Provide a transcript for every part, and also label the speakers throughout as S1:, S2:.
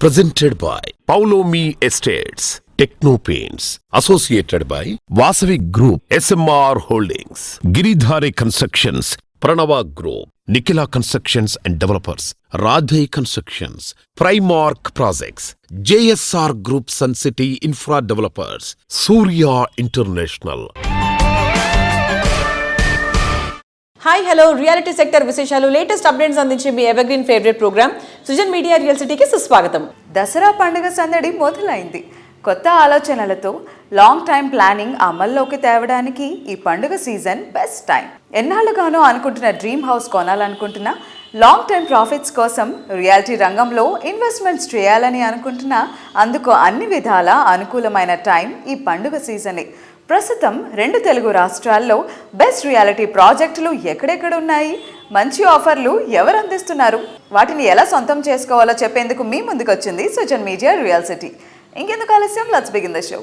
S1: presented by Paulomi Estates, Techno Paints, associated by Vasavi Group, SMR Holdings, Giridhare Constructions, Pranava Group, Nikila Constructions and Developers, Radhe Constructions, Primark Projects, JSR Group Sun City Infra Developers, Surya International.
S2: Hi hello reality sector విశేషాలు latest updates అందించే మీ evergreen favourite programme Sujan media real సిటీకి సుస్వాగతం.
S3: దసరా పండుగ సందడి మొదలైంది. కొత్త ఆలోచనలతో long time planning అమల్లోకి తేవడానికి ఈ పండుగ సీజన్ బెస్ట్ టైం ఎన్నాళ్ళుగానో అనుకుంటున్న డ్రీమ్ హౌస్ కొనాలనుకుంటున్న లాంగ్ టైం ప్రాఫిట్స్ కోసం రియాలిటీ రంగంలో ఇన్వెస్ట్మెంట్స్ చేయాలని అనుకుంటున్నా అందుకు అన్ని విధాల అనుకూలమైన టైం ఈ పండుగ సీజనే ప్రస్తుతం రెండు తెలుగు రాష్ట్రాల్లో బెస్ట్ రియాలిటీ ప్రాజెక్టులు ఎక్కడెక్కడ ఉన్నాయి మంచి ఆఫర్లు ఎవరు అందిస్తున్నారు? వాటిని ఎలా సొంతం చేసుకోవాలో చెప్పేందుకు మీ ముందుకు వచ్చింది సుజన్ మీడియా రియల్ సిటీ. ఇంకెందుకు ఆలస్యం? లెట్స్ బిగిన్ ద షో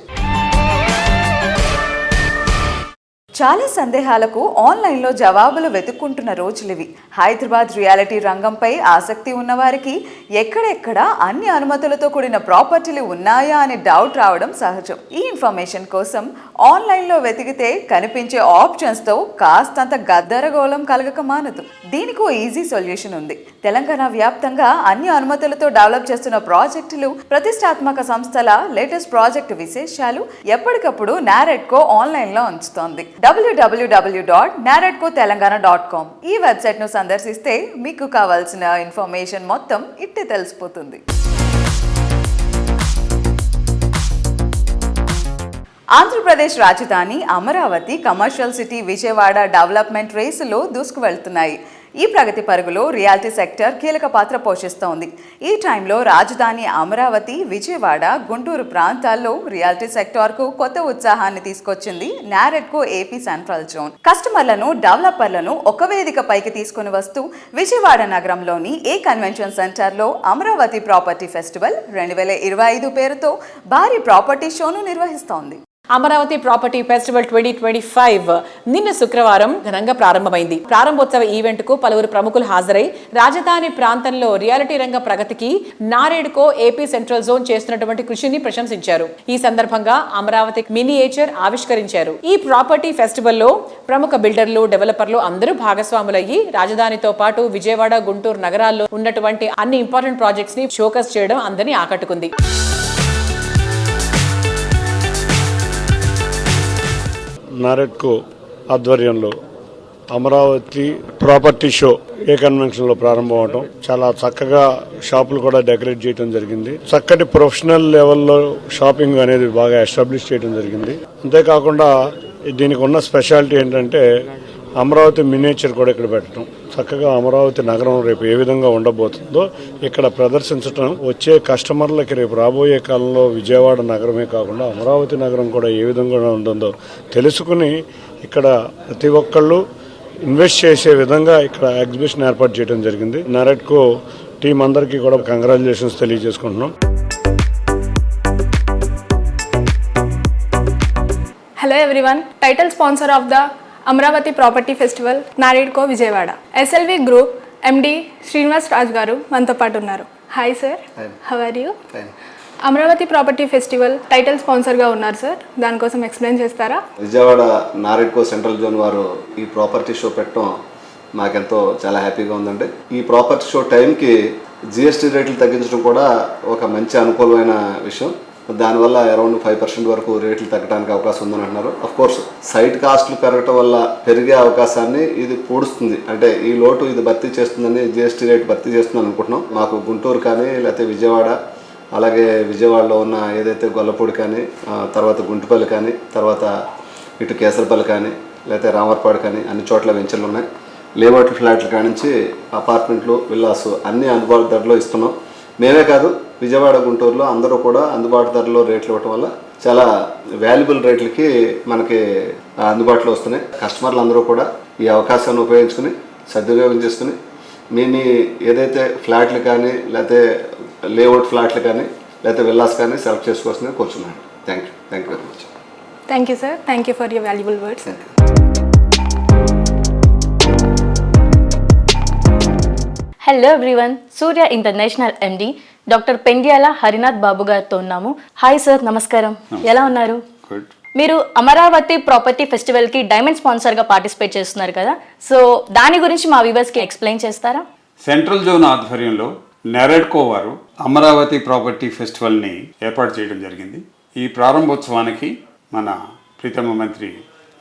S3: చాలా సందేహాలకు ఆన్లైన్లో జవాబులు వెతుక్కుంటున్న రోజులివి. హైదరాబాద్ రియాలిటీ రంగంపై ఆసక్తి ఉన్నవారికి ఎక్కడెక్కడ అన్ని అనుమతులతో కూడిన ప్రాపర్టీలు ఉన్నాయా అనే డౌట్ రావడం సహజం. ఈ ఇన్ఫర్మేషన్ కోసం ఆన్లైన్లో వెతికితే కనిపించే ఆప్షన్స్తో కాస్తంత గద్దరగోళం కలగక మానదు. దీనికి ఈజీ సొల్యూషన్ ఉంది. తెలంగాణ వ్యాప్తంగా అన్ని అనుమతులతో డెవలప్ చేస్తున్న ప్రాజెక్టులు ప్రతిష్టాత్మక సంస్థల లేటెస్ట్ ప్రాజెక్ట్ విశేషాలు ఎప్పటికప్పుడు నారెడ్కో ఆన్లైన్లో ఉంచుతోంది. డబ్ల్యూడబ్ల్యూడబ్ల్యూ dot NAREDCO Telangana dot com ఈ వెబ్సైట్ను సందర్శిస్తే మీకు కావాల్సిన ఇన్ఫర్మేషన్ మొత్తం ఇట్టే తెలిసిపోతుంది. ఆంధ్రప్రదేశ్ రాజధాని Amaravati commercial city Vijayawada development రేసులో దూసుకు వెళ్తున్నాయి ఈ ప్రగతి పరుగులో రియాలిటీ సెక్టర్ కీలక పాత్ర పోషిస్తోంది. ఈ టైంలో రాజధాని అమరావతి విజయవాడ గుంటూరు ప్రాంతాల్లో రియాలిటీ సెక్టార్కు కొత్త ఉత్సాహాన్ని తీసుకొచ్చింది నారెడ్కో ఏపీ సెంట్రల్ జోన్. కస్టమర్లను డెవలపర్లను ఒక వేదిక పైకి తీసుకుని వస్తూ విజయవాడ నగరంలోని ఏ కన్వెన్షన్ సెంటర్లో అమరావతి ప్రాపర్టీ ఫెస్టివల్ రెండు వేల ఇరవై ఐదు పేరుతో భారీ ప్రాపర్టీ షోను నిర్వహిస్తోంది.
S2: Amaravati property festival twenty twenty five నిన్న శుక్రవారం ఘనంగా ప్రారంభమైంది. ప్రారంభోత్సవ ఈవెంట్కు పలువురు ప్రముఖులు హాజరై రాజధాని ప్రాంతంలో రియాలిటీ రంగ ప్రగతికి నారేడ్కో ఏపీ సెంట్రల్ జోన్ చేస్తున్నటువంటి కృషిని ప్రశంసించారు. ఈ సందర్భంగా అమరావతి మినియేచర్ ఆవిష్కరించారు. ఈ ప్రాపర్టీ ఫెస్టివల్లో ప్రముఖ బిల్డర్లు డెవలపర్లు అందరూ భాగస్వాములయ్యి రాజధానితో పాటు విజయవాడ గుంటూరు నగరాల్లో ఉన్నటువంటి అన్ని ఇంపార్టెంట్ ప్రాజెక్ట్స్ని షోకస్ చేయడం అందరినీ ఆకట్టుకుంది.
S4: నారెట్కో ఆధ్వర్యంలో అమరావతి ప్రాపర్టీ షో ఏ కన్వెన్షన్లో ప్రారంభం అవటం చాలా చక్కగా షాపులు కూడా డెకరేట్ చేయడం జరిగింది. చక్కటి ప్రొఫెషనల్ లెవెల్లో షాపింగ్ అనేది బాగా ఎస్టాబ్లిష్ చేయడం జరిగింది. అంతేకాకుండా దీనికి ఉన్న స్పెషాలిటీ ఏంటంటే అమరావతి మినేచర్ కూడా ఇక్కడ పెట్టడం. చక్కగా అమరావతి నగరం రేపు ఏ విధంగా ఉండబోతుందో ఇక్కడ ప్రదర్శించడం వచ్చే కస్టమర్లకి రేపు రాబోయే కాలంలో విజయవాడ నగరమే కాకుండా అమరావతి నగరం కూడా ఏ విధంగా ఉంటుందో తెలుసుకుని ఇక్కడ ప్రతి ఒక్కళ్ళు ఇన్వెస్ట్ చేసే విధంగా ఇక్కడ ఎగ్జిబిషన్ ఏర్పాటు చేయడం జరిగింది. నారెడ్కో టీం అందరికీ కూడా కంగ్రాచులేషన్స్ తెలియజేసుకుంటున్నాం.
S5: Hello everyone title sponsor of the Amravati Property Festival, NAREDCO Vijayawada. SLV group MD Srinivas Raj garu మనతో పాటు ఉన్నారు. Hi sir how are you Amaravati property festival title స్పాన్సర్గా ఉన్నారు సార్ దానికోసం ఎక్స్ప్లెయిన్ చేస్తారా?
S6: విజయవాడ నారెడ్కో సెంట్రల్ జోన్ వారు ఈ property show పెట్టడం మాకెంతో చాలా హ్యాపీగా ఉందండి. ఈ ప్రాపర్టీ షో టైంకి జిఎస్టీ రేట్లు తగ్గించడం కూడా ఒక మంచి అనుకూలమైన విషయం. దానివల్ల అరౌండ్ ఫైవ్ పర్సెంట్ వరకు రేట్లు తగ్గడానికి అవకాశం ఉందని అంటున్నారు. అఫ్ కోర్స్ సైట్ కాస్ట్లు పెరగటం వల్ల పెరిగే అవకాశాన్ని ఇది పూడుస్తుంది. అంటే ఈ లోటు ఇది భర్తీ చేస్తుందని జిఎస్టీ రేట్ భర్తీ చేస్తుందని అనుకుంటున్నాం. మాకు గుంటూరు కానీ లేకపోతే విజయవాడ అలాగే విజయవాడలో ఉన్న ఏదైతే గొల్లపూడి కానీ తర్వాత గుంటుపల్లి కానీ తర్వాత ఇటు కేసరపల్లి కానీ లేకపోతే రామర్పాడు కానీ అన్ని చోట్ల వెంచర్లు ఉన్నాయి. లేఅవుట్ ఫ్లాట్ల కాడ నుంచి అపార్ట్మెంట్లు విల్లాస్ అన్ని అందుబాటు ధరలో ఇస్తున్నాం. మేమే కాదు విజయవాడ గుంటూరులో అందరూ కూడా అందుబాటు ధరలో రేట్లు ఇవ్వటం వల్ల చాలా వాల్యుబుల్ రేట్లకి మనకి అందుబాటులో వస్తున్నాయి. కస్టమర్లు అందరూ కూడా ఈ అవకాశాన్ని ఉపయోగించుకుని సద్వినియోగం చేసుకుని మీ మీ ఏదైతే ఫ్లాట్లు కానీ లేకపోతే లేఅవుట్ ఫ్లాట్లు కానీ లేకపోతే విల్లాస్ కానీ సెలెక్ట్ చేసుకోవాల్సింది కూర్చున్నాను. Thank you thank you very much.
S5: Thank you sir. Thank you for your valuable words.
S6: Thank you
S7: Hello everyone, Surya International MD doctor Pendyala Harinath Babu గారితో ఉన్నాము. హాయ్ సార్ నమస్కారం. ఎలా ఉన్నారు? మీరు అమరావతి ప్రాపర్టీ ఫెస్టివల్కి డైమండ్ స్పాన్సర్గా పార్టిసిపేట్ చేస్తున్నారు కదా. సో దాని గురించి మా వ్యూవర్స్కి ఎక్స్ప్లెయిన్ చేస్తారా?
S8: సెంట్రల్ జోన్ ఆధ్వర్యంలో నెరెడ్కో వారు అమరావతి ప్రాపర్టీ ఫెస్టివల్ని ఏర్పాటు చేయడం జరిగింది. ఈ ప్రారంభోత్సవానికి మన ప్రీతమ మంత్రి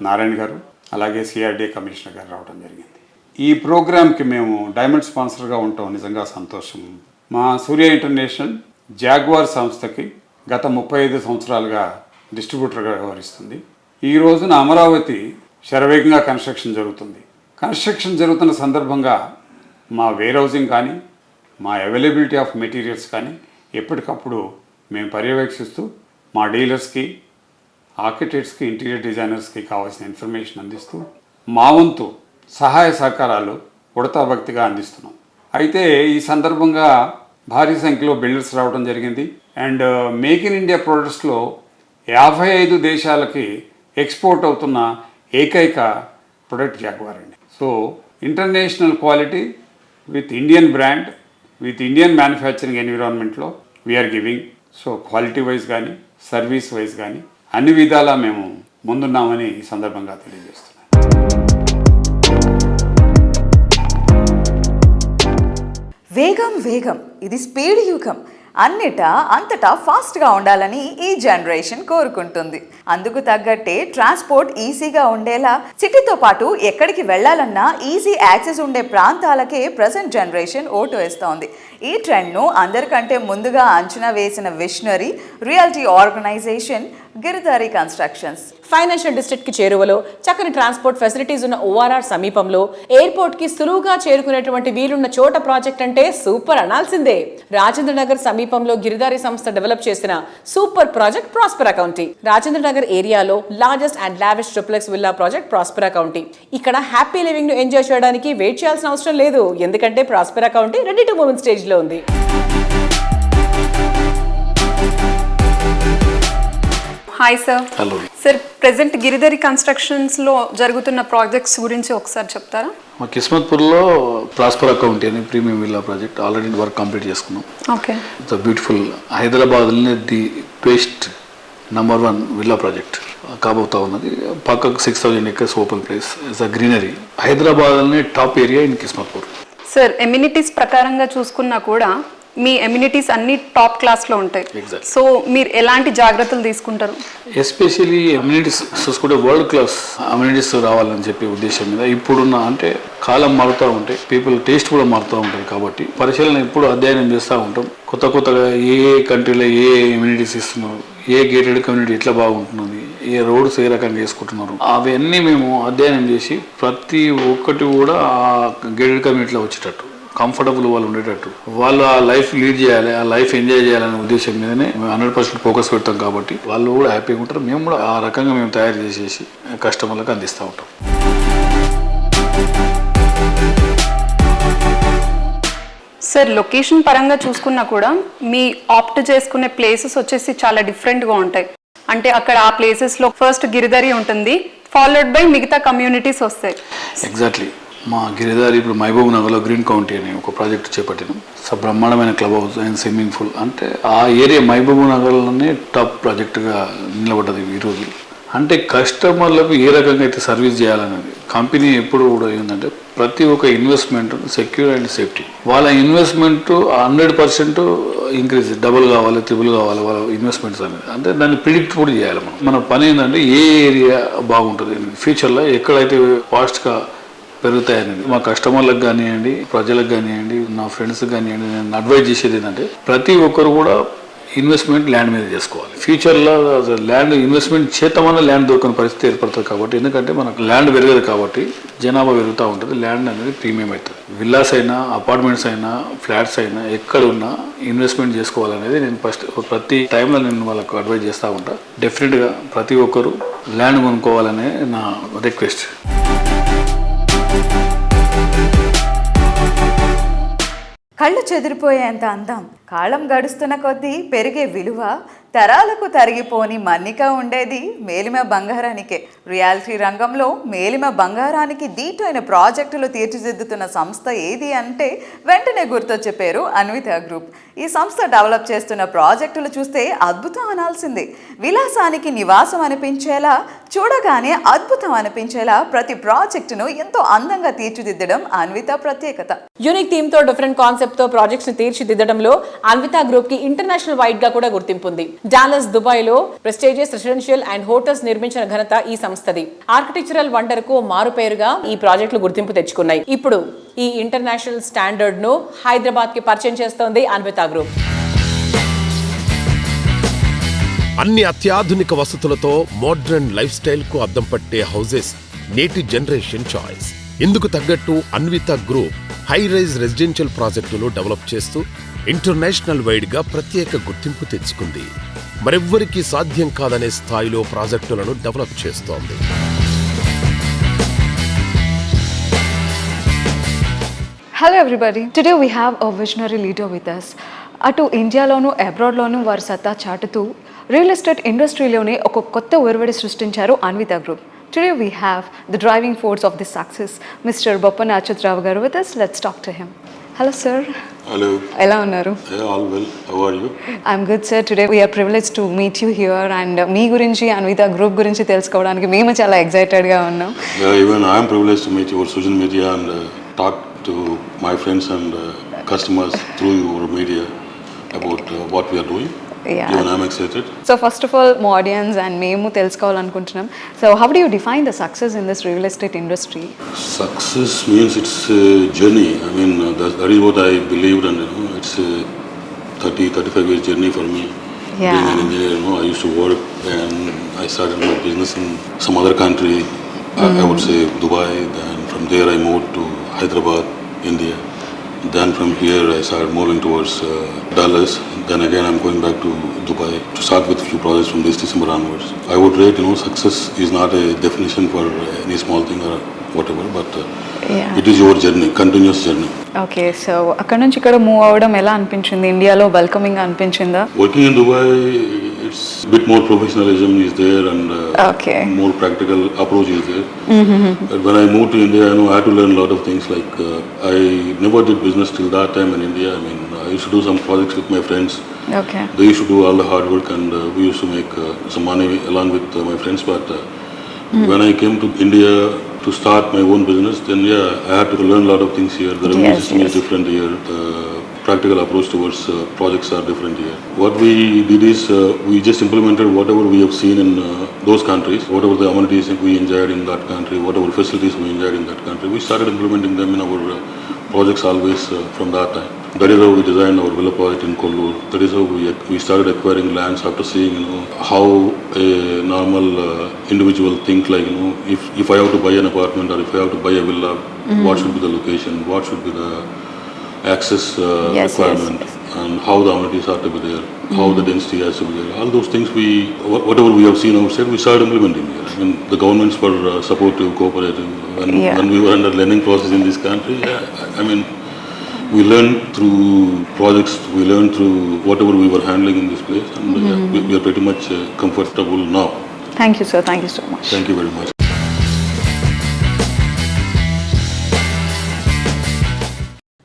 S8: నారాయణ గారు అలాగే సిఆర్డీ కమిషనర్ గారు రావడం జరిగింది. ఈ ప్రోగ్రామ్కి మేము డైమండ్ స్పాన్సర్గా ఉంటాం నిజంగా సంతోషం. మా సూర్య ఇంటర్నేషనల్ జాగ్వార్ సంస్థకి గత ముప్పై ఐదు సంవత్సరాలుగా డిస్ట్రిబ్యూటర్గా వ్యవహరిస్తుంది. ఈ రోజున అమరావతి శరవేగంగా కన్స్ట్రక్షన్ జరుగుతుంది. కన్స్ట్రక్షన్ జరుగుతున్న సందర్భంగా మా వేర్ హౌసింగ్ కానీ మా అవైలబిలిటీ ఆఫ్ మెటీరియల్స్ కానీ ఎప్పటికప్పుడు మేము పర్యవేక్షిస్తూ మా డీలర్స్కి ఆర్కిటెక్ట్స్కి ఇంటీరియర్ డిజైనర్స్కి కావాల్సిన ఇన్ఫర్మేషన్ అందిస్తూ మా వంతు సహాయ సహకారాలు ఉడతా భక్తిగా అందిస్తున్నాం. అయితే ఈ సందర్భంగా భారీ సంఖ్యలో బిల్డర్స్ రావడం జరిగింది. అండ్ మేక్ ఇన్ ఇండియా ప్రొడక్ట్స్లో యాభై ఐదు దేశాలకి ఎక్స్పోర్ట్ అవుతున్న ఏకైక ప్రొడక్ట్ జాగ్వార్ అండి. So international quality with Indian brand with Indian manufacturing ఎన్విరాన్మెంట్లో we're giving so quality wise కానీ సర్వీస్ వైజ్ కానీ అన్ని విధాలా మేము ముందున్నామని ఈ సందర్భంగా తెలియజేస్తున్నాం.
S3: వేగం వేగం. ఇది స్పీడ్ యుగం. అన్నిటా అంతటా ఫాస్ట్గా ఉండాలని ఈ జనరేషన్ కోరుకుంటుంది. అందుకు తగ్గట్టే ట్రాన్స్పోర్ట్ ఈజీగా ఉండేలా సిటీతో పాటు ఎక్కడికి వెళ్ళాలన్నా ఈజీ యాక్సెస్ ఉండే ప్రాంతాలకే ప్రజెంట్ జనరేషన్ ఓటు వేస్తోంది. ఈ ట్రెండ్ను అందరికంటే ముందుగా అంచనా వేసిన visionary reality organisation Giridhari constructions.
S2: Financial డిస్ట్రిక్ట్కి చేరువలో చక్కని ట్రాన్స్పోర్ట్ ఫెసిలిటీస్ ఉన్న ఓఆర్ఆర్ సమీపంలో ఎయిర్పోర్ట్కి సులువుగా చేరుకునేటువంటి వీలున్న చోట ప్రాజెక్ట్ అంటే సూపర్ అనాల్సిందే. రాజేంద్ర నగర్ సమీపంలో గిరిదారి సంస్థ డెవలప్ చేసిన super project Prospera County. Rajendra Nagar ఏరియాలో largest and lavish triplex villa project Prospera County. ఇక్కడ హ్యాపీ లివింగ్ను ఎంజాయ్ చేయడానికి వెయిట్ చేయాల్సిన అవసరం లేదు. ఎందుకంటే Prospera County ready to move stage లో ఉంది.
S9: Hi sir
S10: hello
S9: sir present Giridhari కన్స్ట్రక్షన్స్లో జరుగుతున్న ప్రాజెక్ట్స్ గురించి ఒకసారి చెప్తారా?
S10: మా కిస్మత్పూర్లో ప్రాస్పర్ అకౌంట్ అని premium villa project already work complete చేసుకున్నాం.
S9: ఓకే
S10: ఇట్స్ బ్యూటిఫుల్ హైదరాబాద్లోనే the best number one villa project కాబోతా ఉన్నది. పక్కకు six thousand acres open place it's a greenery హైదరాబాద్లోనే top area in Kismatpur
S9: sir amenities ప్రకారంగా చూసుకున్నా కూడా మీ amenities అన్ని టాప్ క్లాస్లో ఉంటాయి. సో మీరు ఎలాంటి జాగ్రత్తలు తీసుకుంటారు?
S10: ఎస్పెషలీ అమ్యూనిటీస్ చూసుకుంటే వరల్డ్ క్లాస్ అమ్యూనిటీస్ రావాలని చెప్పే ఉద్దేశం మీద ఇప్పుడున్న అంటే కాలం మారుతూ ఉంటాయి. పీపుల్ టేస్ట్ కూడా మారుతూ ఉంటాయి కాబట్టి పరిశీలన ఎప్పుడు అధ్యయనం చేస్తూ ఉంటాం. కొత్త కొత్తగా ఏ ఏ కంట్రీలో ఏ ఇమ్యూనిటీస్ ఇస్తున్నారు? ఏ గేటెడ్ కమ్యూనిటీ ఎట్లా బాగుంటున్నది ఏ రోడ్స్ ఏ రకంగా వేసుకుంటున్నారు? అవన్నీ మేము అధ్యయనం చేసి ప్రతి ఒక్కటి కూడా ఆ గేటెడ్ కమ్యూనిటీలో వచ్చేటట్టు కంఫర్టబుల్ వాళ్ళు ఉండేటట్టు. వాళ్ళు ఆ లైఫ్ లీడ్ చేయాలి ఆ లైఫ్ ఎంజాయ్ చేయాలనే ఉద్దేశం మీదనే మేము హండ్రెడ్ పర్సెంట్ ఫోకస్ పెడతాం కాబట్టి వాళ్ళు కూడా హ్యాపీగా ఉంటారు. మేము కూడా ఆ రకంగా మేము తయారు చేసేసి కస్టమర్లకు అందిస్తూ ఉంటాం.
S9: సార్ లొకేషన్ పరంగా చూసుకున్నా కూడా మీ ఆప్ట్ చేసుకునే ప్లేసెస్ వచ్చేసి చాలా డిఫరెంట్గా ఉంటాయి. అంటే అక్కడ ఆ ప్లేసెస్లో ఫస్ట్ గిరిధరి ఉంటుంది ఫాలోడ్ బై మిగతా కమ్యూనిటీస్ వస్తాయి.
S10: ఎగ్జాక్ట్లీ మా గిరిదారి ఇప్పుడు మహబూబ్ నగర్లో గ్రీన్ కౌంటీ అనే ఒక ప్రాజెక్ట్ చేపట్టినాం. సో బ్రహ్మాండమైన club house and swimming pool అంటే ఆ ఏరియా మహబూబ్ నగర్లోనే టాప్ ప్రాజెక్టుగా నిలబడ్డది ఈరోజు అంటే కస్టమర్లకు ఏ రకంగా అయితే సర్వీస్ చేయాలనేది కంపెనీ ఎప్పుడు కూడా ఏంటంటే ప్రతి ఒక్క ఇన్వెస్ట్మెంట్ సెక్యూర్ అండ్ సేఫ్టీ. వాళ్ళ investment hundred percent increase double కావాలి త్రిబుల్ కావాలి వాళ్ళ ఇన్వెస్ట్మెంట్స్ అనేది. అంటే దాన్ని ప్రిడిక్ట్ కూడా చేయాలి మనం. మన పని ఏంటంటే ఏ ఏరియా బాగుంటుంది ఫ్యూచర్లో ఎక్కడైతే ఫాస్ట్గా పెరుగుతాయనేది. మా కస్టమర్లకు కానివ్వండి ప్రజలకు కానివ్వండి నా ఫ్రెండ్స్కి కానివ్వండి నేను అడ్వైజ్ చేసేది ఏంటంటే ప్రతి ఒక్కరు కూడా ఇన్వెస్ట్మెంట్ ల్యాండ్ మీద చేసుకోవాలి. ఫ్యూచర్లో ల్యాండ్ ఇన్వెస్ట్మెంట్ చేద్దామన్న ల్యాండ్ దొరకని పరిస్థితి ఏర్పడుతుంది కాబట్టి ఎందుకంటే మనకు ల్యాండ్ పెరగదు కాబట్టి జనాభా పెరుగుతూ ఉంటుంది ల్యాండ్ అనేది ప్రీమియం అవుతుంది. విల్లాస్ అయినా అపార్ట్మెంట్స్ అయినా ఫ్లాట్స్ అయినా ఎక్కడ ఉన్నా ఇన్వెస్ట్మెంట్ చేసుకోవాలనేది నేను ఫస్ట్ ప్రతి టైంలో నేను వాళ్ళకు అడ్వైజ్ చేస్తూ ఉంటా. డెఫినెట్గా ప్రతి ఒక్కరు ల్యాండ్ కొనుక్కోవాలనే నా రిక్వెస్ట్.
S3: కళ్ళు చెదిరిపోయేంత అందం. కాలం గడుస్తున్న కొద్దీ పెరిగే విలువ తరాలకు తరిగిపోని మన్నిక ఉండేది మేలిమ బంగారానికే. రియాలిటీ రంగంలో మేలిమ బంగారానికి దీటైన ప్రాజెక్టులు తీర్చిదిద్దుతున్న సంస్థ ఏది అంటే వెంటనే గుర్తొచ్చే పేరు అన్విత గ్రూప్. ఈ సంస్థ డెవలప్ చేస్తున్న ప్రాజెక్టులు చూస్తే అద్భుతం అనాల్సిందే. విలాసానికి నివాసం అనిపించేలా చూడగానే అద్భుతం అనిపించేలా ప్రతి ప్రాజెక్టును ఎంతో అందంగా తీర్చిదిద్దడం అన్విత ప్రత్యేకత.
S2: యూనిక్ థీమ్తో డిఫరెంట్ కాన్సెప్ట్తో ప్రాజెక్ట్స్ తీర్చిదిద్దడంలో అన్విత గ్రూప్కి ఇంటర్నేషనల్ వైడ్గా కూడా గుర్తింపు ఉంది. డాలస్ దుబాయ్లో ప్రెస్టేజియస్ రెసిడెన్షియల్ అండ్ హోటల్స్ నిర్మించిన ఘనత ఈ సంస్థది ఆర్కిటెక్చరల్ వండర్కు మారు పేరుగా ఈ ప్రాజెక్టులు గుర్తింపు తెచ్చుకున్నాయి. ఇప్పుడు ఈ ఇంటర్నేషనల్ స్టాండర్డ్ను హైదరాబాద్కి పరిచయం చేస్తోంది అన్విత గ్రూప్
S1: అన్ని అత్యాధునిక వసతులతో మోడ్రన్ లైఫ్ స్టైల్కు అద్దం పట్టే హౌసెస్ నేటి జనరేషన్ చాయిస్ ఇందుకు తగ్గట్టు Anvita group high rise residential ప్రాజెక్టులు డెవలప్ చేస్తూ ఇంటర్నేషనల్ వైడ్గా ప్రత్యేక గుర్తింపు తెచ్చుకుంది. మరెవ్వరికీ సాధ్యం కాదనే స్థాయిలో ప్రాజెక్టులను డెవలప్ చేస్తోంది.
S3: Hello everybody today we have a visionary leader with us అటు ఇండియాలోను అబ్రాడ్లోనూ వారు సత్తా చాటుతూ రియల్ ఎస్టేట్ ఇండస్ట్రీలోనే ఒక కొత్త ఒరవడి సృష్టించారు Anvita group today we have the driving force of the success mister Boppana Achyutarao garu with us let's talk to him hello sir
S11: hello
S3: ఎలా ఉన్నారు?
S11: All well how I
S3: am good sir today we are privileged to meet you here and మీ గురించి and Anvitha group గురించి తెలుసుకోవడానికి మేము చాలా ఎక్సైటెడ్గా ఉన్నాం.
S11: Even I meet your social media and talk to my friends and customers through your media about what we are doing about uh, what we are doing.
S3: Yeah.
S11: Even I am excited.
S3: So first of all మా audience and మేము తెలుసుకోవాలనుకుంటున్నాం so how do you define the success in this real estate industry
S11: Success means it's a journey. I mean, uh, that, that is what I believed, and you know, it's a 30, 35 years journey for me.
S3: Yeah.
S11: Being an engineer, you know, I used to work and I started my business in some other country. I, I would say Dubai. Then from there, I moved to Hyderabad, India. Then from here, I started moving towards uh, Dallas. Then again, I'm going back to Dubai to start with few projects from this December onwards. I would rate, you know, success is not a definition for any small thing or whatever, but uh,
S3: Yeah.
S11: it is your journey, continuous journey.
S3: Okay so అక్కడ నుంచి ఇక్కడ move అవ్వడం ఎలా అనిపించింది ఇండియాలో welcoming అనిపించిందా
S11: Working in Dubai, it's a bit more professionalism is there and uh,
S3: Okay.
S11: more practical approach is there. But when I moved to India, I know I had to learn a lot of things. Like uh, I never did business till that time in India. I mean, I used to do some projects with my friends.
S3: Okay
S11: They used to do all the hard work and uh, we used to make uh, some money along with uh, my friends. But uh, when I came to India to start my own business, then yeah, I had to learn a lot of things here. The revenue
S3: Yes,
S11: system
S3: yes.
S11: is different here. The practical approach towards uh, projects are different here. What we did is uh, we just implemented whatever we have seen in uh, those countries, whatever the amenities we enjoyed in that country, whatever facilities we enjoyed in that country. We started implementing them in our uh, projects always uh, from that time. That is how we designed our villa project in Kollur. That is how we, we started acquiring lands after seeing, you know, how a normal uh, individual think like, you know, if, if I have to buy an apartment or if I have to buy a villa, what should be the location, what should be the access uh,
S3: Yes,
S11: requirement yes. and how the amenities are to be there, how the mm-hmm. density has to be there. All those things we, whatever we have seen outside, we started implementing here. I mean, the governments were uh, supportive, cooperative. When,
S3: Yeah.
S11: when we were under learning process in this country, yeah, I mean, we learned through projects, we learned through whatever we were handling in this place, and mm-hmm. we, we are pretty much uh, comfortable now.
S3: Thank you, sir. Thank you so much.
S11: Thank you very much.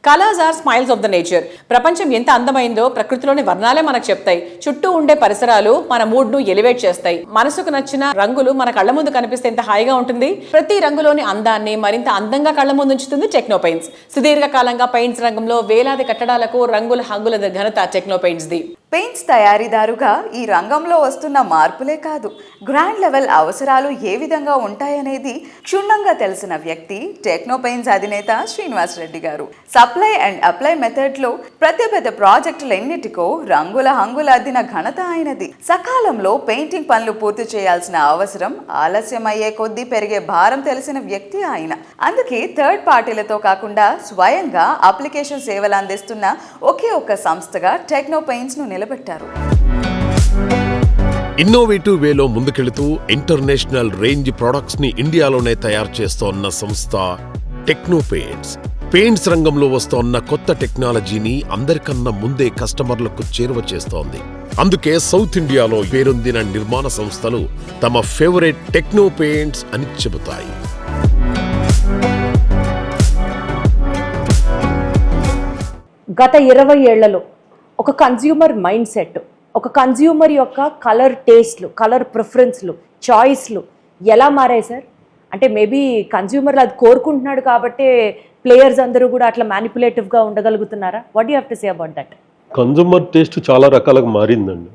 S2: Colours are smiles of the nature ప్రపంచం ఎంత అందమైందో ప్రకృతిలోని వర్ణాలే మనకు చెప్తాయి. చుట్టూ ఉండే పరిసరాలు మన మూడ్ను elevate చేస్తాయి. మనసుకు నచ్చిన రంగులు మన కళ్ళ ముందు కనిపిస్తే ఎంత హాయిగా ఉంటుంది? ప్రతి రంగులోని అందాన్ని మరింత అందంగా కళ్ళ ముందు ఉంచుతుంది టెక్నో పెయింట్స్ సుదీర్ఘకాలంగా పెయింట్స్ రంగంలో వేలాది కట్టడాలకు రంగుల హంగుల ఘనత టెక్నో పెయింట్స్ ది.
S3: పెయింట్స్ తయారీదారుగా ఈ రంగంలో వస్తున్న మార్పులే కాదు గ్రాండ్ లెవెల్ అవసరాలు ఏ విధంగా ఉంటాయనేది క్షుణ్ణంగా తెలిసిన వ్యక్తి టెక్నో పెయింట్స్ అధినేత శ్రీనివాస్ రెడ్డి గారు. సప్లై అండ్ అప్లై మెథడ్లో పెద్ద పెద్ద ప్రాజెక్టులన్నిటికో రంగుల హంగుల అద్దిన ఘనత ఆయనది. సకాలంలో పెయింటింగ్ పనులు పూర్తి చేయాల్సిన అవసరం ఆలస్యమయ్యే కొద్దీ పెరిగే భారం తెలిసిన వ్యక్తి ఆయన. అందుకే థర్డ్ పార్టీలతో కాకుండా స్వయంగా అప్లికేషన్ సేవలు అందిస్తున్న ఒకే ఒక్క సంస్థగా టెక్నో పెయింట్స్ను నిలబెట్టారు.
S1: ఇన్నోవేటివ్ వేలో ముందుకెళుతూ ఇంటర్నేషనల్ రేంజ్ ప్రొడక్ట్స్ని ఇండియాలోనే తయారు చేస్తోన్న సంస్థ టెక్నోపేట్స్ పెయింట్స్ రంగంలో వస్తోన్న కొత్త టెక్నాలజీని అందరికన్నా ముందే కస్టమర్లకు చేరువ చేస్తోంది. అందుకే సౌత్ ఇండియాలో పేరొందిన నిర్మాణ సంస్థలు తమ ఫేవరెట్ టెక్నో పెయింట్స్ అని చెబుతాయి.
S12: గత ఇరవై ఏళ్ళలో ఒక కన్జ్యూమర్ మైండ్ సెట్ ఒక కన్జ్యూమర్ యొక్క కలర్ టేస్ట్లు కలర్ ప్రిఫరెన్స్లు చాయిస్లు ఎలా మారాయి సార్? అంటే మేబీ కన్జ్యూమర్లు అది కోరుకుంటున్నాడు కాబట్టి ప్లేయర్స్ అందరూ కూడా అట్లా మ్యానిపులేటివ్గా ఉండగలుగుతున్నారా? What you have to say about that
S13: consumer taste చాలా రకాలుగా మారిందండి.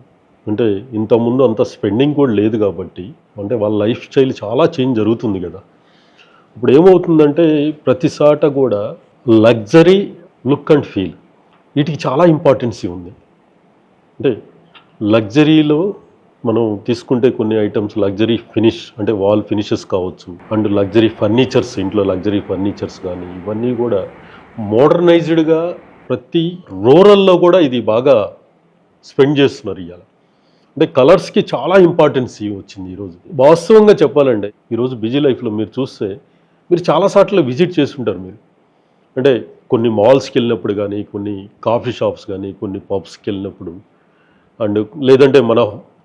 S13: అంటే ఇంతకుముందు అంత స్పెండింగ్ కూడా లేదు కాబట్టి అంటే వాళ్ళ లైఫ్ స్టైల్ చాలా చేంజ్ జరుగుతుంది కదా. ఇప్పుడు ఏమవుతుందంటే ప్రతి సాట కూడా లగ్జరీ లుక్ అండ్ ఫీల్ వీటికి చాలా ఇంపార్టెన్సీ ఉంది. అంటే లగ్జరీలో మనం తీసుకుంటే కొన్ని ఐటమ్స్ లగ్జరీ ఫినిష్ అంటే వాల్ ఫినిషెస్ కావచ్చు అండ్ లగ్జరీ ఫర్నిచర్స్ ఇంట్లో లగ్జరీ ఫర్నిచర్స్ కానీ ఇవన్నీ కూడా మోడర్నైజ్డ్గా ప్రతి రూరల్లో కూడా ఇది బాగా స్పెండ్ చేస్తున్నారు ఇవాళ అంటే కలర్స్కి చాలా ఇంపార్టెన్సీ వచ్చింది ఈరోజు వాస్తవంగా చెప్పాలంటే ఈరోజు బిజీ లైఫ్లో మీరు చూస్తే మీరు చాలాసార్లు విజిట్ చేస్తుంటారు మీరు. అంటే కొన్ని మాల్స్కి వెళ్ళినప్పుడు కానీ కొన్ని కాఫీ షాప్స్ కానీ కొన్ని పబ్స్కి వెళ్ళినప్పుడు అండ్ లేదంటే మన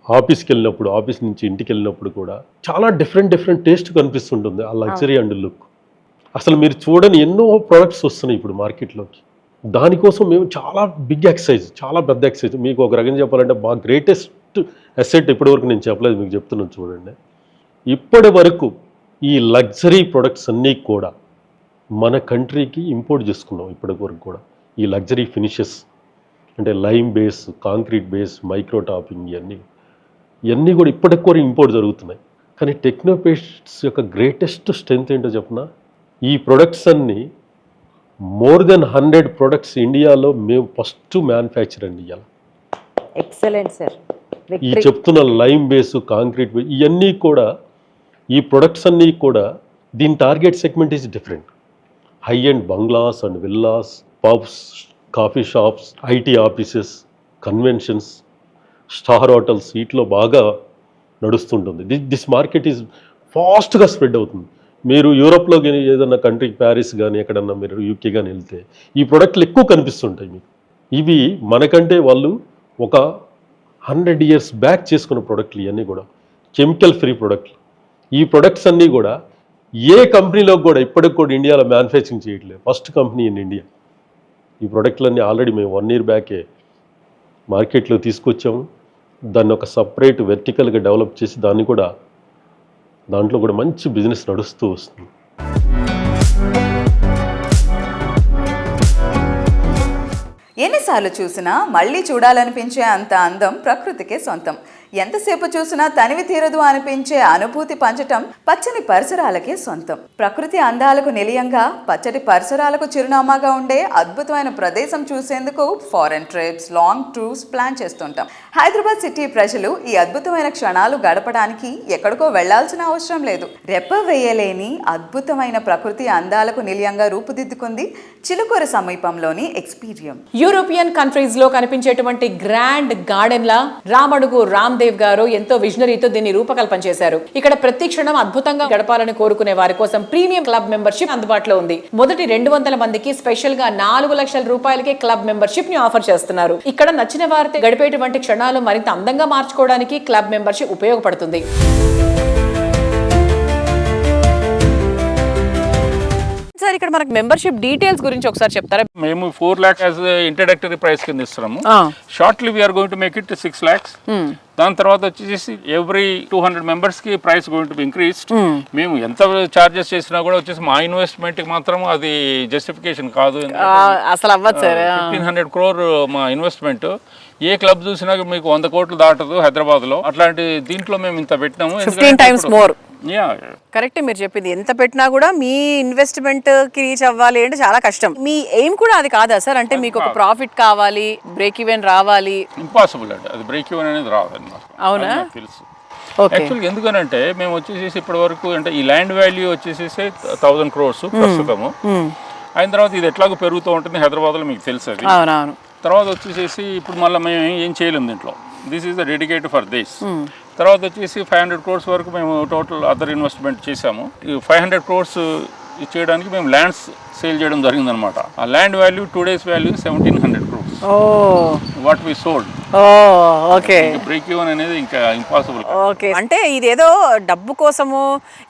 S13: ఆఫీస్కి వెళ్ళినప్పుడు ఆఫీస్ నుంచి ఇంటికి వెళ్ళినప్పుడు కూడా చాలా డిఫరెంట్ డిఫరెంట్ టేస్ట్ కనిపిస్తుంటుంది ఆ లగ్జరీ అండ్ లుక్ అసలు మీరు చూడని ఎన్నో ప్రొడక్ట్స్ వస్తున్నాయి ఇప్పుడు మార్కెట్లోకి దానికోసం మేము చాలా బిగ్ ఎక్సైజ్ చాలా పెద్ద ఎక్సైజ్ మీకు ఒక రకంగా చెప్పాలంటే మా గ్రేటెస్ట్ అసెట్ ఇప్పటివరకు నేను చెప్పలేదు మీకు చెప్తున్నాను చూడండి. ఇప్పటి వరకు ఈ లగ్జరీ ప్రొడక్ట్స్ అన్నీ కూడా మన కంట్రీకి ఇంపోర్ట్ చేసుకున్నాం ఇప్పటి వరకు కూడా. ఈ లగ్జరీ ఫినిషెస్ అంటే lime base concrete base micro topping ఇవన్నీ ఇవన్నీ కూడా ఇప్పటికి కూడా ఇంపోర్ట్ జరుగుతున్నాయి. కానీ టెక్నోపేస్ట్స్ యొక్క గ్రేటెస్ట్ స్ట్రెంత్ ఏంటో చెప్పనా? ఈ ప్రొడక్ట్స్ అన్నీ మోర్ దెన్ హండ్రెడ్ ప్రొడక్ట్స్ ఇండియాలో మేము ఫస్ట్ మ్యానుఫ్యాక్చర్ అండి ఇవాళ
S12: ఎక్సలెంట్ సార్.
S13: ఈ చెప్తున్న లైమ్ బేస్ కాంక్రీట్ బేస్ ఇవన్నీ కూడా ఈ ప్రొడక్ట్స్ అన్నీ కూడా దీని target segment is different. High and bungalows and villas pubs coffee shops IT offices conventions star hotels వీటిలో బాగా నడుస్తుంటుంది. దిస్ దిస్ మార్కెట్ ఈజ్ ఫాస్ట్గా స్ప్రెడ్ అవుతుంది. మీరు యూరోప్లో కానీ ఏదైనా కంట్రీ ప్యారిస్ కానీ ఎక్కడన్నా మీరు యూకే కానీ వెళ్తే ఈ ప్రొడక్ట్లు ఎక్కువ కనిపిస్తుంటాయి మీకు. ఇవి మనకంటే వాళ్ళు ఒక హండ్రెడ్ ఇయర్స్ బ్యాక్ చేసుకున్న ప్రొడక్ట్లు ఇవన్నీ కూడా. కెమికల్ ఫ్రీ ప్రొడక్ట్లు. ఈ ప్రొడక్ట్స్ అన్నీ కూడా ఏ కంపెనీలో కూడా ఇప్పటికి కూడా ఇండియాలో మ్యానుఫ్యాక్చరింగ్ చేయట్లేదు. ఫస్ట్ కంపెనీ ఇన్ ఇండియా ఈ ప్రొడక్ట్లన్నీ ఆల్రెడీ మేము వన్ ఇయర్ బ్యాకే మార్కెట్లో తీసుకొచ్చాము. దాన్ని ఒక సపరేట్ వెర్టికల్గా డెవలప్ చేసి దాన్ని కూడా దాంట్లో కూడా మంచి బిజినెస్ నడుస్తూ వస్తుంది.
S3: ఎన్నిసార్లు చూసినా మళ్ళీ చూడాలనిపించే అంత అందం ప్రకృతికే సొంతం. ఎంతసేపు చూసినా తనివి తీరదు అనిపించే అనుభూతి పంచటం పచ్చని పరిసరాలకే సొంతం. ప్రకృతి అందాలకు నిలయంగా పచ్చటి పరిసరాలకు చిరునామాగా ఉండే అద్భుతమైన ప్రదేశం చూసేందుకు foreign trips long tours plan చేస్తుంటాం. హైదరాబాద్ సిటీ ప్రజలు ఈ అద్భుతమైన క్షణాలు గడపడానికి ఎక్కడికో వెళ్ళాల్సిన అవసరం లేదు. రెప్ప వేయలేని అద్భుతమైన ప్రకృతి అందాలకు నిలయంగా రూపుదిద్దుకుంది చిలుకూరు సమీపంలోని ఎక్స్పీరియం
S2: యూరోపియన్ కంట్రీస్లో కనిపించేటువంటి గ్రాండ్ గార్డెన్ లా రామడుగు రామ్ దేవ్ గారు ఎంతో విజనరీతో దీన్ని రూపకల్పన చేశారు. ఇక్కడ ప్రతి క్షణం అద్భుతంగా గడపాలని కోరుకునే వారి కోసం ప్రీమియం క్లబ్ మెంబర్షిప్ అందుబాటులో ఉంది. మొదటి రెండు వందల మందికి స్పెషల్గా నాలుగు లక్షల రూపాయలకే క్లబ్ మెంబర్షిప్ని ఆఫర్ చేస్తున్నారు. ఇక్కడ నచ్చిన వారితో గడిపేటువంటి క్షణం క్షణాలు మరింత అందంగా మార్చుకోవడానికి క్లబ్ మెంబర్షిప్ ఉపయోగపడుతుంది. సార్ ఇక్కడ మనకు మెంబర్షిప్ డీటెయిల్స్ గురించి ఒకసారి చెప్తారా?
S14: మేము four lakhs as introductory price కింద ఇస్తున్నాము. Shortly we're going to make it six lakhs దాని తర్వాత వచ్చేసి ఎవ్రీ టూ హండ్రెడ్ మెంబర్స్కి ప్రైస్ గోయింగ్ టు ఇంక్రీస్డ్ మేము ఎంత చార్జెస్ చేసినా కూడా వచ్చేసి మా ఇన్వెస్ట్మెంట్కి మాత్రం అది జస్టిఫికేషన్ కాదు.
S2: అసలు అవ్వదు సార్
S14: ఫిఫ్టీన్ హండ్రెడ్ క్రోర్ మా ఇన్వెస్ట్మెంట్ ఏ క్లబ్ చూసినా మీకు వంద కోట్లు దాటదు హైదరాబాద్లో అట్లాంటి దీంట్లో మేము ఇంత పెట్టినాము.
S2: Fifteen times more
S14: ya.
S2: Correct మీరు చెప్పింది. ఎంత పెట్టినా కూడా మీ ఇన్వెస్ట్మెంట్కి రీచ్ అవ్వాలి అంటే చాలా కష్టం. మీ ఎయిమ్ కూడా అది కాదా సార్? అంటే మీకు ఒక ప్రాఫిట్ కావాలి బ్రేక్ ఈవెన్ రావాలి.
S14: ఇంపాసిబుల్ అండి. అది బ్రేక్ ఈవెన్ అనేది రాదు అనమాట
S2: అవునా?
S14: తెలుసు. యాక్చువల్గా ఎందుకనంటే మేము వచ్చేసేసి ఇప్పటి వరకు అంటే ఈ ల్యాండ్ వాల్యూ వచ్చేసేసి థౌజండ్ క్రోర్స్ ప్రస్తుతము. అయిన తర్వాత ఇది ఎట్లాగో పెరుగుతూ ఉంటుంది హైదరాబాద్లో మీకు తెలుసు అది. తర్వాత వచ్చేసేసి ఇప్పుడు మళ్ళీ మేము ఏం చేయలేము దీంట్లో. This is the dedicate for this తర్వాత వచ్చేసి ఫైవ్ హండ్రెడ్ క్రోర్స్ వరకు మేము టోటల్ అదర్ ఇన్వెస్ట్మెంట్ చేసాము ఫైవ్ హండ్రెడ్ క్రోర్స్ చేయడానికి మేము ల్యాండ్స్ సేల్ చేయడం జరిగిందనమాట ఆ land value two days value seventeen hundred crores
S2: oh.
S14: What we sold
S2: okay.
S14: Break even అనేది ఇంకా ఇంపాసిబుల్
S2: ఓకే. అంటే ఇదేదో డబ్బు కోసము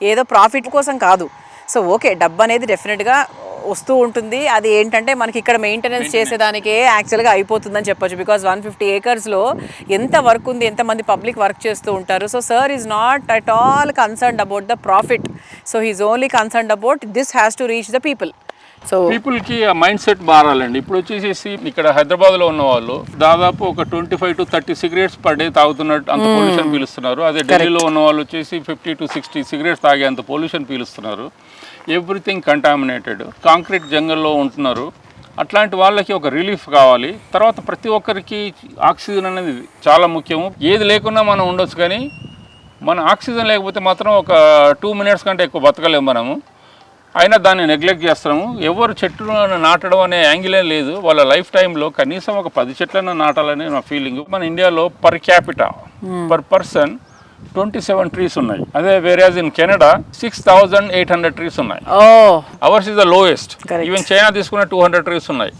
S2: ఏదో ప్రాఫిట్ కోసం కాదు. సో ఓకే డబ్బు అనేది డెఫినెట్గా వస్తూ ఉంటుంది. అది ఏంటంటే మనకి ఇక్కడ మెయింటెనెన్స్ చేసేదానికే యాక్చువల్గా అయిపోతుందని చెప్పొచ్చు. బికాజ్ వన్ ఫిఫ్టీ ఏకర్స్లో ఎంత వర్క్ ఉంది ఎంతమంది పబ్లిక్ వర్క్ చేస్తూ ఉంటారు. So sir is not at all concerned about the profit. So he's only concerned about this has to reach the people. So
S14: పీపుల్కి ఆ మైండ్ సెట్ మారాలండి. ఇప్పుడు వచ్చేసేసి ఇక్కడ హైదరాబాద్లో ఉన్న వాళ్ళు దాదాపు ఒక twenty five to thirty cigarettes per day తాగుతున్నట్టు అంత పొల్యూషన్ పీలుస్తున్నారు. అదే ఢిల్లీలో ఉన్న వాళ్ళు వచ్చేసి ఫిఫ్టీ టు సిక్స్టీ సిగరెట్స్ తాగే అంత పొల్యూషన్ పీలుస్తున్నారు. ఎవ్రీథింంగ్ కంటామినేటెడ్ కాంక్రీట్ జంగల్లో ఉంటున్నారు. అట్లాంటి వాళ్ళకి ఒక రిలీఫ్ కావాలి. తర్వాత ప్రతి ఒక్కరికి ఆక్సిజన్ అనేది చాలా ముఖ్యము. ఏది లేకున్నా మనం ఉండొచ్చు కానీ మన ఆక్సిజన్ లేకపోతే మాత్రం ఒక టూ మినిట్స్ కంటే ఎక్కువ బతకలేము మనము. అయినా దాన్ని నెగ్లెక్ట్ చేస్తాము ఎవరు చెట్లను నాటడం అనే యాంగిలే లేదు. వాళ్ళ లైఫ్ టైంలో కనీసం ఒక పది చెట్లను నాటాలనే నా ఫీలింగ్. మన ఇండియాలో per capita per person twenty seven trees ఉన్నాయి. అదే average in Canada six thousand eight hundred trees ఉన్నాయి. Ours is the lowest. Even China తీసుకున్న టూ హండ్రెడ్ ట్రీస్ ఉన్నాయి.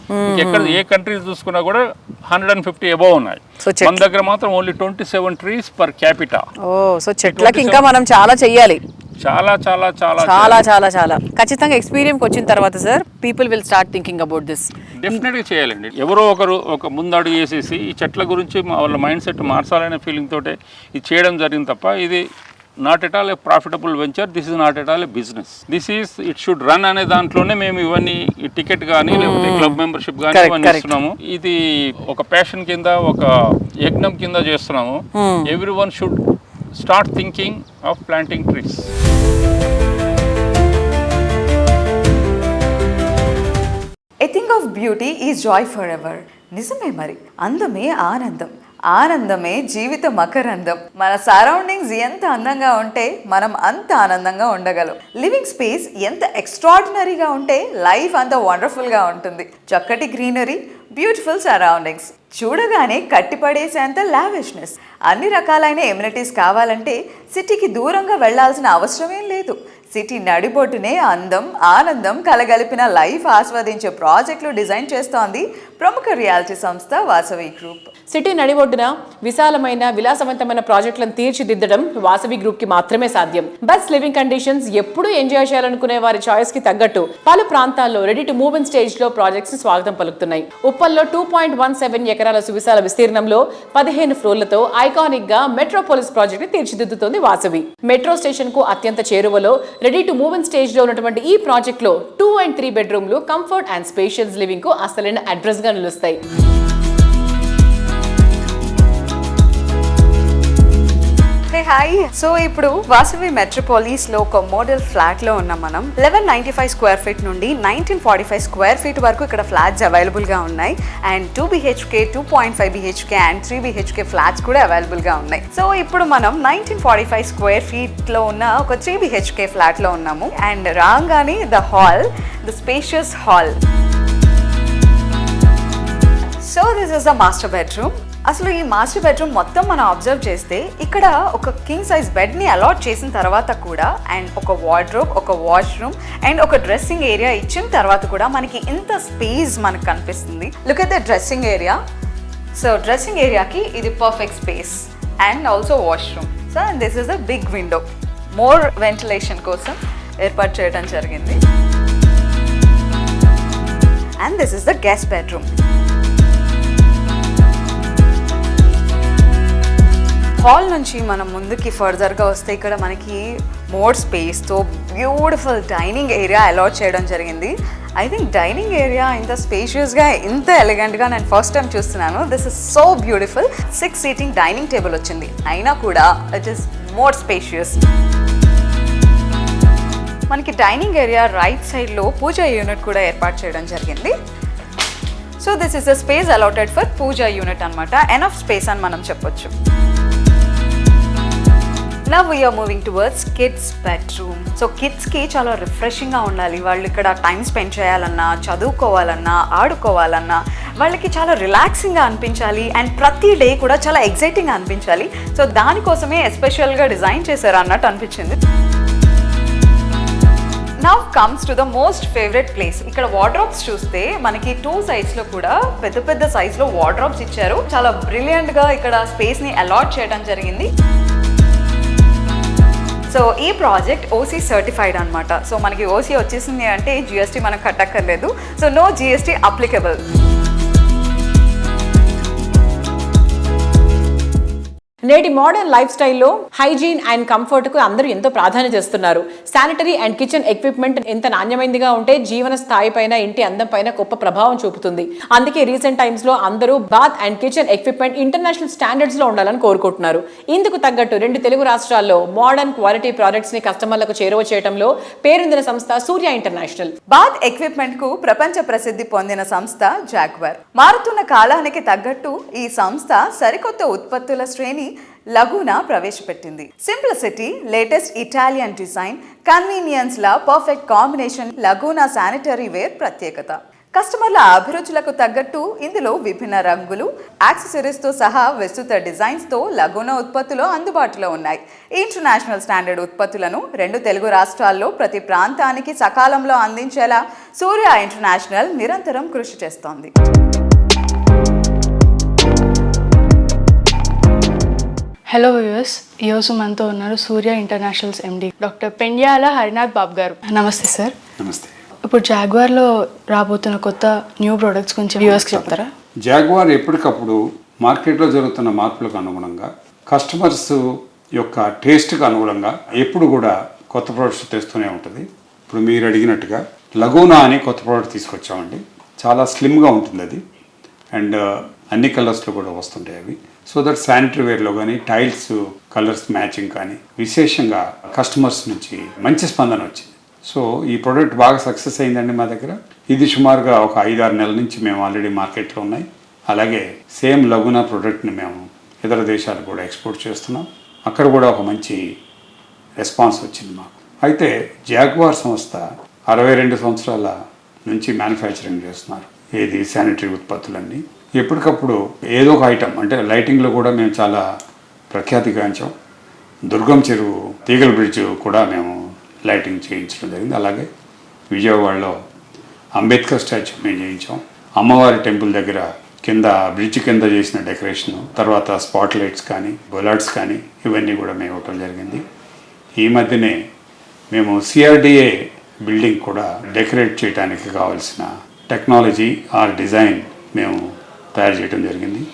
S14: ఎక్కడ ఏ కంట్రీస్ చూసుకున్నా కూడా హండ్రెడ్ అండ్ ఫిఫ్టీ అబౌవ్ ఉన్నాయి. మన దగ్గర మాత్రం only twenty seven trees per capita
S2: oh so చెట్లకి ఇంకా మనం చాలా చెయ్యాలి.
S14: చాలా చాలా చాలా
S2: చాలా చాలా చాలా. ఖచ్చితంగా ఎక్స్పీరియన్స్ వచ్చిన తర్వాత sir people will start thinking about this
S14: డెఫినెట్గా చేయాలండి. ఎవరో ఒకరు ఒక ముందడుగు వేసేసి ఈ చెట్ల గురించి వాళ్ళ మైండ్ సెట్ మార్చాలనే ఫీలింగ్ తోటే ఇది చేయడం జరిగింది తప్ప ఇది not at all a profitable venture this is not at all a business this is it should run అనే దాంట్లోనే మేము ఇవన్నీ టికెట్ కానీ లేకపోతే క్లబ్ మెంబర్షిప్ కానీ ఇవన్నీ. ఇస్తున్నాము. ఇది ఒక ప్యాషన్ కింద ఒక యజ్ఞం కింద చేస్తున్నాము. Everyone should start thinking of planting trees.
S15: A thing of beauty is joy forever నిజమే మరి. అందమే ఆనందం. ఆనందమే జీవిత మకరందం. మన సరౌండింగ్స్ ఎంత అందంగా ఉంటే మనం అంత ఆనందంగా ఉండగలం. లివింగ్ స్పేస్ ఎంత ఎక్స్ట్రాడినరీగా ఉంటే లైఫ్ అంత వండర్ఫుల్గా ఉంటుంది. చక్కటి గ్రీనరీ బ్యూటిఫుల్ సరౌండింగ్స్ చూడగానే కట్టిపడేసేంత లావిష్నెస్ అన్ని రకాలైన ఎమ్యూనిటీస్ కావాలంటే సిటీకి దూరంగా వెళ్ళాల్సిన అవసరమేం లేదు. సిటీ నడిబొట్టునే అందం ఆనందం కలగలిపిన లైఫ్ ఆస్వాదించే ప్రాజెక్టులు డిజైన్ చేస్తోంది ప్రముఖ రియాలిటీ సంస్థ వాసవి గ్రూప్.
S2: సిటీ నడిబొడ్డున విశాలమైన విలాసవంతమైన ప్రాజెక్టులను తీర్చిదిద్దడం వాసవి గ్రూప్కి మాత్రమే సాధ్యం. బెస్ట్ లివింగ్ కండిషన్స్ ఎప్పుడూ ఎంజాయ్ చేయాలనుకునే వారి చాయిస్కి తగ్గట్టు పలు ప్రాంతాల్లో రెడీ టు మూవ్ ఇన్ స్టేజ్లో ప్రాజెక్ట్స్ స్వాగతం పలుకుతున్నాయి. ఉప్పల్లో టూ పాయింట్ వన్ సెవెన్ ఎకరాల సువిశాల విస్తీర్ణంలో పదిహేను ఫ్లోర్లతో ఐకానిక్గా మెట్రోపోలిస్ ప్రాజెక్ట్ని తీర్చిదిద్దుతోంది వాసవి. మెట్రో స్టేషన్కు అత్యంత చేరువలో రెడీ టు మూవ్ ఇన్ స్టేజ్లో ఉన్నటువంటి ఈ ప్రాజెక్ట్లో టూ అండ్ త్రీ బెడ్రూమ్లు కంఫర్ట్ అండ్ స్పేషియస్ లివింగ్కు అసలైన అడ్రస్గా నిలుస్తాయి.
S15: హే హాయ్ సో ఇప్పుడు వాసవి మెట్రోపాలిస్లో ఒక మోడల్ ఫ్లాట్లో ఉన్నాం మనం. Eleven ninety five square feet నుండి nineteen forty five square feet వరకు ఇక్కడ ఫ్లాట్స్ అవైలబుల్గా ఉన్నాయి. And two BHK two point five BHK and three BHK flats కూడా అవైలబుల్గా ఉన్నాయి. సో ఇప్పుడు మనం నైన్టీన్ ఫార్టీ ఫైవ్ స్క్వేర్ ఫీట్లో ఉన్న ఒక త్రీ బిహెచ్కే ఫ్లాట్లో ఉన్నాము. అండ్ రాగానే the hall the spacious hall so this is the master bedroom అసలు ఈ మాస్టర్ బెడ్రూమ్ మొత్తం మనం అబ్జర్వ్ చేస్తే ఇక్కడ ఒక కింగ్ సైజ్ బెడ్ని అలాట్ చేసిన తర్వాత కూడా అండ్ ఒక వార్డ్రోబ్ ఒక వాష్రూమ్ అండ్ ఒక డ్రెస్సింగ్ ఏరియా ఇచ్చిన తర్వాత కూడా మనకి ఇంత స్పేస్ మనకు కనిపిస్తుంది. Look at the dressing area so dressing ఏరియాకి ఇది perfect space and also washroom so and this is the big window more ventilation కోసం ఏర్పాటు చేయడం జరిగింది. And this is the guest bedroom hall నుంచి మనం ముందుకి ఫర్దర్గా వస్తే ఇక్కడ మనకి మోర్ స్పేస్తో బ్యూటిఫుల్ డైనింగ్ ఏరియా అలాట్ చేయడం జరిగింది. ఐ థింక్ డైనింగ్ ఏరియా ఇంత స్పేషియస్గా ఇంత ఎలిగెంట్గా నేను ఫస్ట్ టైం చూస్తున్నాను. This is so beautiful six seating dining table వచ్చింది. అయినా కూడా ఇట్ ఇస్ మోర్ స్పేషియస్ మనకి డైనింగ్ ఏరియా రైట్ సైడ్లో పూజా యూనిట్ కూడా ఏర్పాటు చేయడం జరిగింది. So this is the space allotted for puja unit అనమాట ఎనఫ్ స్పేస్ అని మనం చెప్పొచ్చు. Now we're moving towards kids bedroom so కిడ్స్కి చాలా రిఫ్రెషింగ్గా ఉండాలి. వాళ్ళు ఇక్కడ టైం స్పెండ్ చేయాలన్నా చదువుకోవాలన్నా ఆడుకోవాలన్నా వాళ్ళకి చాలా రిలాక్సింగ్గా అనిపించాలి. అండ్ ప్రతి డే కూడా చాలా ఎగ్జైటింగ్గా అనిపించాలి. సో దానికోసమే ఎస్పెషల్గా డిజైన్ చేశారు అన్నట్టు అనిపించింది.
S3: Now comes to the most favourite place ఇక్కడ వార్డ్రోబ్స్ చూస్తే మనకి టూ సైడ్స్లో కూడా పెద్ద పెద్ద సైజ్లో వార్డ్రోబ్స్ ఇచ్చారు. చాలా బ్రిలియంట్గా ఇక్కడ స్పేస్ని అలాట్ చేయడం జరిగింది. సో ఈ ప్రాజెక్ట్ ఓసీ సర్టిఫైడ్ అన్నమాట. సో మనకి ఓసీ వచ్చేసింది అంటే జిఎస్టీ మనం కట్టక్కర్లేదు. సో నో జిఎస్టీ అప్లికబుల్
S2: నేటి మోడర్న్ లైఫ్ స్టైల్లో హైజీన్ అండ్ కంఫర్ట్కు అందరూ ఎంతో ప్రాధాన్యత ఇస్తున్నారు. శానిటరీ అండ్ కిచెన్ ఎక్విప్మెంట్ ఎంత నాణ్యమైనదిగా ఉంటే జీవన స్థాయి పైన ఇంటి అందం పైన గొప్ప ప్రభావం చూపుతుంది. అందుకే రీసెంట్ టైమ్స్లో అందరూ bath and kitchen equipment international స్టాండర్డ్స్లో ఉండాలని కోరుకుంటున్నారు. ఇందుకు తగ్గట్టు రెండు తెలుగు రాష్ట్రాల్లో మోడర్న్ క్వాలిటీ ప్రోడక్ట్స్ని కస్టమర్లకు చేరువ చేయడంలో పేరొందిన సంస్థ సూర్య ఇంటర్నేషనల్.
S3: బాత్ ఎక్విప్మెంట్కు ప్రపంచ ప్రసిద్ధి పొందిన సంస్థ జాగ్వర్ మారుతున్న కాలానికి తగ్గట్టు ఈ సంస్థ సరికొత్త ఉత్పత్తుల శ్రేణి లగూనా ప్రవేశపెట్టింది. Simplicity latest Italian design convenience ల perfect combination Laguna sanitary ware ప్రత్యేకత. కస్టమర్ల అభిరుచులకు తగ్గట్టు ఇందులో విభిన్న రంగులు యాక్సెసరీస్తో సహా విస్తృత డిజైన్స్తో తో ఉత్పత్తులు అందుబాటులో ఉన్నాయి. ఇంటర్నేషనల్ స్టాండర్డ్ ఉత్పత్తులను రెండు తెలుగు రాష్ట్రాల్లో ప్రతి ప్రాంతానికి సకాలంలో అందించేలా సూర్య ఇంటర్నేషనల్ నిరంతరం కృషి చేస్తోంది.
S5: హలో వ్యూయర్స్ ఈరోజు మనతో ఉన్నారు Surya internationals MD doctor Pendyala Harinath Babu garu. నమస్తే సార్
S8: నమస్తే.
S5: ఇప్పుడు జాగ్వార్లో రాబోతున్న కొత్త న్యూ ప్రొడక్ట్స్ గురించి వ్యూవర్స్కి చెప్తారా?
S8: జాగ్వార్ ఎప్పటికప్పుడు మార్కెట్లో జరుగుతున్న మార్పులకు అనుగుణంగా కస్టమర్స్ యొక్క టేస్ట్కి అనుగుణంగా ఎప్పుడు కూడా కొత్త ప్రోడక్ట్స్ తెస్తూనే ఉంటుంది. ఇప్పుడు మీరు అడిగినట్టుగా లగూనా అని కొత్త ప్రోడక్ట్ తీసుకొచ్చామండి. చాలా స్లిమ్గా ఉంటుంది అది అండ్ అన్ని కలర్స్లో కూడా వస్తుంటాయి అవి. సో దట్ శానిటరీ వేర్లో కానీ టైల్స్ కలర్స్ మ్యాచింగ్ కానీ విశేషంగా కస్టమర్స్ నుంచి మంచి స్పందన వచ్చింది. సో ఈ ప్రోడక్ట్ బాగా సక్సెస్ అయిందండి మా దగ్గర. ఇది సుమారుగా ఒక ఐదారు నెలల నుంచి మేము ఆల్రెడీ మార్కెట్లో ఉన్నాయి. అలాగే సేమ్ లగున ప్రోడక్ట్ని మేము ఇతర దేశాలకు కూడా ఎక్స్పోర్ట్ చేస్తున్నాం. అక్కడ కూడా ఒక మంచి రెస్పాన్స్ వచ్చింది మాకు. అయితే జాగ్వార్ సంస్థ అరవై రెండు సంవత్సరాల నుంచి మ్యానుఫ్యాక్చరింగ్ చేస్తున్నారు. ఏది శానిటరీ ఉత్పత్తులన్నీ. ఎప్పటికప్పుడు ఏదో ఒక ఐటెం అంటే లైటింగ్లో కూడా మేము చాలా ప్రఖ్యాతిగాంచాం దుర్గం చెరువు తీగల బ్రిడ్జ్ కూడా మేము లైటింగ్ చేయించడం జరిగింది. అలాగే విజయవాడలో అంబేద్కర్ స్టాచ్యూ మేము చేయించాం. అమ్మవారి టెంపుల్ దగ్గర కింద బ్రిడ్జ్ కింద చేసిన డెకరేషన్ తర్వాత స్పాట్ లైట్స్ కానీ బొలాట్స్ కానీ ఇవన్నీ కూడా మేము ఇవ్వటం జరిగింది. ఈ మధ్యనే మేము సిఆర్డిఏ బిల్డింగ్ కూడా డెకరేట్ చేయడానికి కావాల్సిన టెక్నాలజీ ఆర్ డిజైన్ మేము తయారు చేయడం జరిగింది.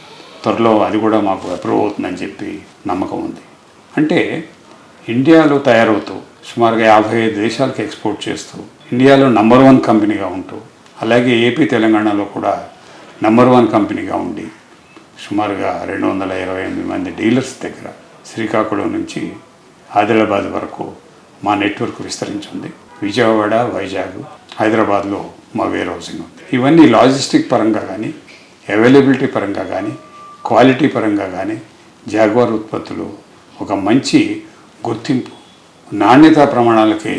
S8: త్వరలో అది కూడా మాకు అప్రూవ్ అవుతుందని చెప్పి నమ్మకం ఉంది. అంటే ఇండియాలో తయారవుతూ సుమారుగా యాభై ఐదు దేశాలకు ఎక్స్పోర్ట్ చేస్తూ ఇండియాలో నంబర్ వన్ కంపెనీగా ఉంటూ అలాగే ఏపీ తెలంగాణలో కూడా నంబర్ వన్ కంపెనీగా ఉండి సుమారుగా రెండు వందల ఇరవై ఎనిమిది మంది డీలర్స్ దగ్గర శ్రీకాకుళం నుంచి ఆదిలాబాద్ వరకు మా నెట్వర్క్ విస్తరించింది. విజయవాడ వైజాగ్ హైదరాబాద్లో మా వేర్ హౌసింగ్ ఉంది. ఇవన్నీ లాజిస్టిక్ పరంగా కానీ అవైలబిలిటీ పరంగా కానీ క్వాలిటీ పరంగా కానీ జాగ్వార్ ఉత్పత్తులు ఒక మంచి గుర్తింపు నాణ్యతా ప్రమాణాలకి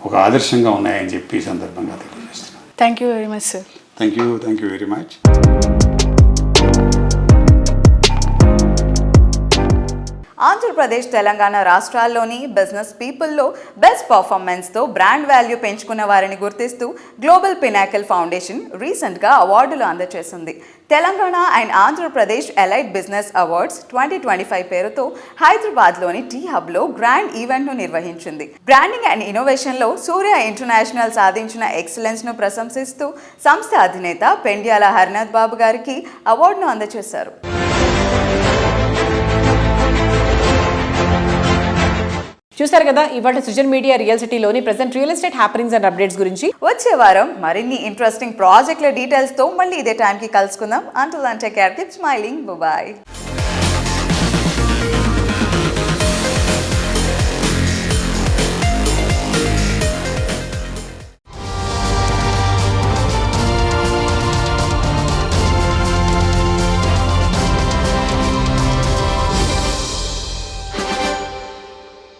S8: ఒక ఆదర్శంగా ఉన్నాయని చెప్పి ఈ సందర్భంగా తెలియజేస్తున్నాను.
S5: Thank you very much sir
S8: thank you thank you very much
S3: Andhra Pradesh Telangana రాష్ట్రాల్లోని బిజినెస్ పీపుల్లో బెస్ట్ పర్ఫార్మెన్స్తో బ్రాండ్ వాల్యూ పెంచుకున్న వారిని గుర్తిస్తూ గ్లోబల్ పినాకిల్ ఫౌండేషన్ రీసెంట్గా అవార్డులు అందజేసింది. Telangana and Andhra Pradesh elite business awards twenty twenty five పేరుతో హైదరాబాద్లోని టీ హబ్లో గ్రాండ్ ఈవెంట్ను నిర్వహించింది. బ్రాండింగ్ అండ్ ఇన్నోవేషన్లో సూర్య ఇంటర్నేషనల్ సాధించిన ఎక్సలెన్స్ను ప్రశంసిస్తూ సంస్థ అధినేత పెండ్యాల హరినాథ్ బాబు గారికి అవార్డును అందజేశారు.
S2: చూసారు కదా ఇవాళ సృజన్ మీడియా రియల్ సిటీలోని present real estate happenings and updates గురించి.
S3: వచ్చే వారం మరిన్ని ఇంట్రెస్టింగ్ ప్రాజెక్టుల డీటెయిల్స్తో మళ్ళీ ఇదే టైంకి కలుసుకుందాం. అంటుల్ అంటే కేర్ కీప్ స్మైలింగ్ బాయ్